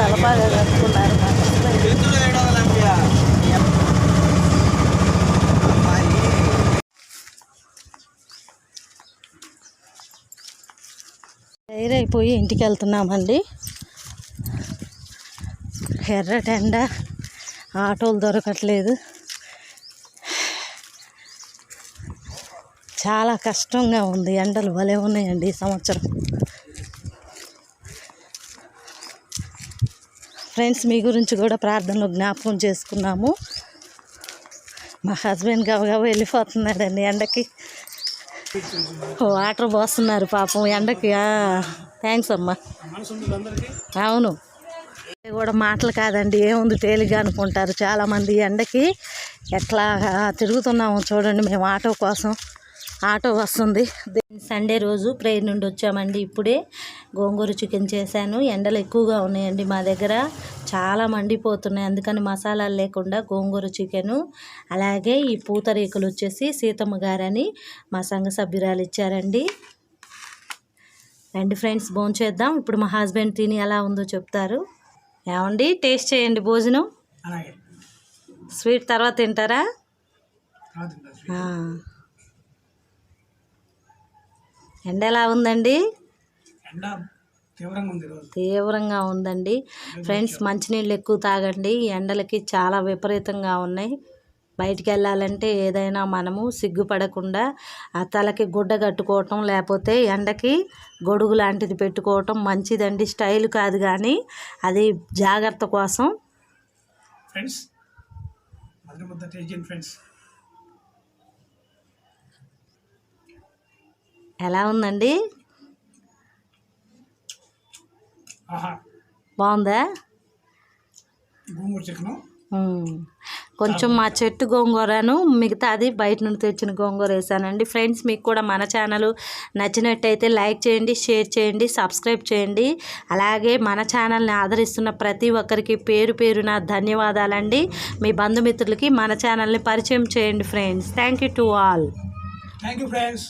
తలపాగా కట్టుకున్నారు అయిపోయి ఇంటికి వెళ్తున్నామండి ఎర్రటెండ ఆటోలు దొరకట్లేదు. చాలా కష్టంగా ఉంది. ఎండలు భలే ఉన్నాయండి ఈ సంవత్సరం. ఫ్రెండ్స్ మీ గురించి కూడా ప్రార్థనలో జ్ఞాపకం చేసుకున్నాము. మా హస్బెండ్ గబగబా వెళ్ళిపోతున్నాడండి ఎండకి. వాటర్ పోస్తున్నారు పాపం ఎండకి. థ్యాంక్స్ అమ్మా. అవును. కూడా మాటలు కాదండి ఏముంది తేలిగ్గా అనుకుంటారు చాలామంది ఎండకి. ఎట్లా తిరుగుతున్నాము చూడండి మేము ఆటో కోసం. ఆటో వస్తుంది. సండే రోజు ప్రేయర్ నుండి వచ్చామండి. ఇప్పుడే గోంగూర చికెన్ చేశాను. ఎండలు ఎక్కువగా ఉన్నాయండి మా దగ్గర. చాలా మండిపోతున్నాయి. అందుకని మసాలాలు లేకుండా గోంగూర చికెను అలాగే ఈ పూతరేకులు వచ్చేసి సీతమ్మ గారని మా సంఘ సభ్యురాలు ఇచ్చారండి. రండి ఫ్రెండ్స్ భోంచేద్దాం ఇప్పుడు మా హస్బెండ్ తిని ఎలా ఉందో చెప్తారు. ఏమండి టేస్ట్ చేయండి భోజనం. స్వీట్ తర్వాత తింటారా తర్వాత ఇంకా స్వీట్. ఆ. ఎండ ఎలా ఉందండి? తీవ్రంగా ఉందండి. ఫ్రెండ్స్ మంచినీళ్ళు ఎక్కువ తాగండి. ఎండలకి చాలా విపరీతంగా ఉన్నాయి. బయటికి వెళ్ళాలంటే ఏదైనా మనము సిగ్గుపడకుండా ఆ తలకి గుడ్డ కట్టుకోవటం లేకపోతే ఎండకి గొడుగు లాంటిది పెట్టుకోవటం మంచిదండి. స్టైల్ కాదు కానీ అది జాగ్రత్త కోసం. Friends friends. ఎలా ఉందండి? బాగుందా. కొంచెం మా చెట్టు గోంగూరను మిగతాది బయట నుండి తెచ్చిన గోంగూర వేసానండి. ఫ్రెండ్స్ మీకు కూడా మన ఛానల్ నచ్చినట్టయితే లైక్ చేయండి షేర్ చేయండి సబ్స్క్రైబ్ చేయండి. అలాగే మన ఛానల్ని ఆదరిస్తున్న ప్రతి ఒక్కరికి పేరు పేరున ధన్యవాదాలండి. మీ బంధుమిత్రులకి మన ఛానల్ని పరిచయం చేయండి friends. Thank you to all. Thank you friends.